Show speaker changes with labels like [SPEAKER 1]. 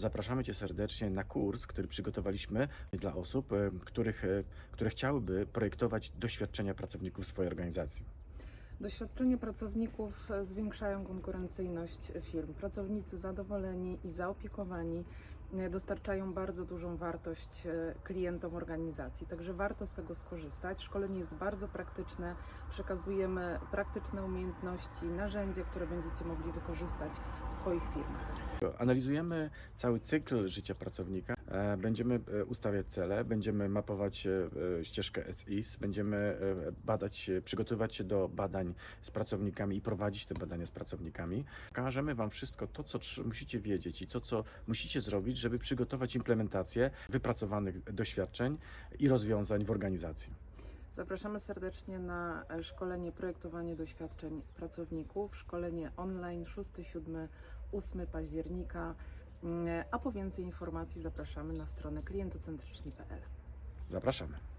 [SPEAKER 1] Zapraszamy Cię serdecznie na kurs, który przygotowaliśmy dla osób, e, których, e, które chciałyby projektować doświadczenia pracowników swojej organizacji.
[SPEAKER 2] Doświadczenia pracowników e, zwiększają konkurencyjność firm. Pracownicy zadowoleni i zaopiekowani dostarczają bardzo dużą wartość e, klientom organizacji, także warto z tego skorzystać. Szkolenie jest bardzo praktyczne, przekazujemy praktyczne umiejętności, narzędzie, które będziecie mogli wykorzystać w swoich firmach.
[SPEAKER 1] Analizujemy cały cykl życia pracownika. E, Będziemy e, ustawiać cele, będziemy mapować e, e, ścieżkę SIS, będziemy e, badać, e, przygotowywać się do badań z pracownikami i prowadzić te badania z pracownikami. Pokażemy Wam wszystko to, co musicie wiedzieć i to, co musicie zrobić, żeby przygotować implementację wypracowanych doświadczeń i rozwiązań w organizacji.
[SPEAKER 2] Zapraszamy serdecznie na szkolenie projektowanie doświadczeń pracowników, szkolenie online 6, 7, 8 października. Mm, A po więcej informacji zapraszamy na stronę klientocentryczni.pl.
[SPEAKER 1] Zapraszamy.